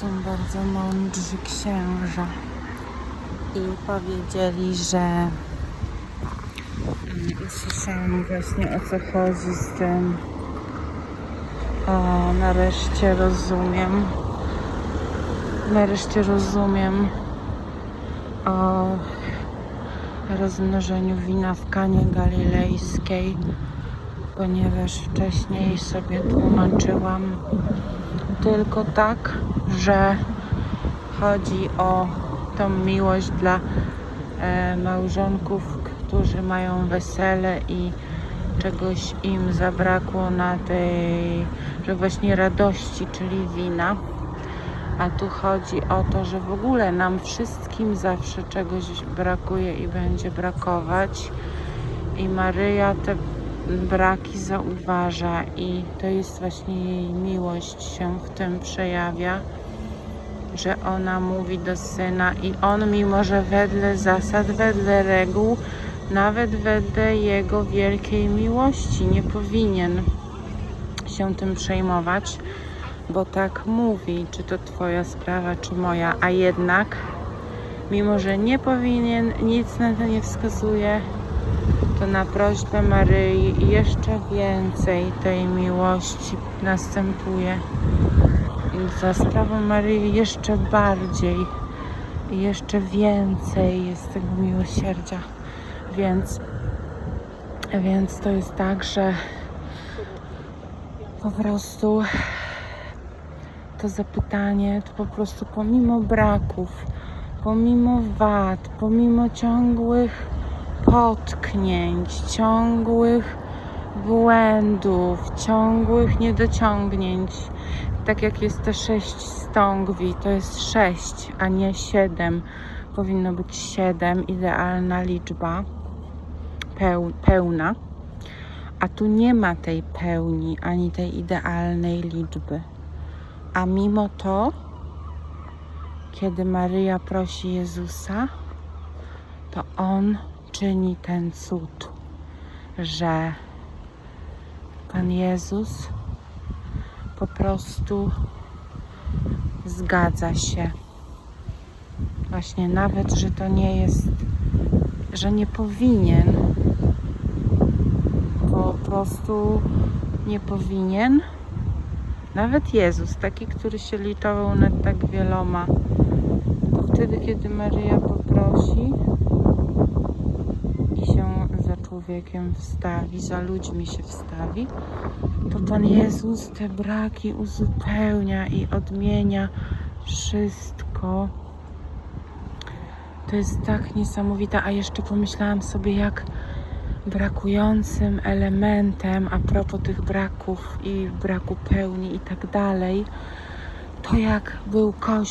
są bardzo mądrzy księża i powiedzieli, że mm, usłyszałam właśnie o co chodzi z tym. O, nareszcie rozumiem. Nareszcie rozumiem o rozmnożeniu wina w Kanie Galilejskiej, ponieważ wcześniej sobie tłumaczyłam tylko tak, że chodzi o tą miłość dla e, małżonków, którzy mają wesele i czegoś im zabrakło na tej, że właśnie radości, czyli wina. A tu chodzi o to, że w ogóle nam wszystkim zawsze czegoś brakuje i będzie brakować. I Maryja te braki zauważa i to jest właśnie jej miłość się w tym przejawia, że ona mówi do syna i on mimo, że wedle zasad, wedle reguł, nawet wedle jego wielkiej miłości nie powinien się tym przejmować, bo tak mówi, czy to twoja sprawa, czy moja, a jednak mimo, że nie powinien, nic na to nie wskazuje, to na prośbę Maryi jeszcze więcej tej miłości następuje. I za sprawą Maryi jeszcze bardziej jeszcze więcej jest tego miłosierdzia. Więc, więc to jest tak, że po prostu to zapytanie to po prostu pomimo braków, pomimo wad, pomimo ciągłych potknięć, ciągłych błędów, ciągłych niedociągnięć. Tak jak jest te sześć stągwi, to jest sześć, a nie siedem. Powinno być siedem, idealna liczba, peł, pełna. A tu nie ma tej pełni, ani tej idealnej liczby. A mimo to, kiedy Maryja prosi Jezusa, to On czyni ten cud, że Pan Jezus po prostu zgadza się. Właśnie nawet, że to nie jest, że nie powinien, po prostu nie powinien. Nawet Jezus, taki, który się litował nad tak wieloma, to wtedy, kiedy Maryja poprosi, i się za człowiekiem wstawi, za ludźmi się wstawi, to Pan Jezus te braki uzupełnia i odmienia wszystko. To jest tak niesamowite, a jeszcze pomyślałam sobie, jak brakującym elementem, a propos tych braków i braku pełni i tak dalej, to jak był Kościół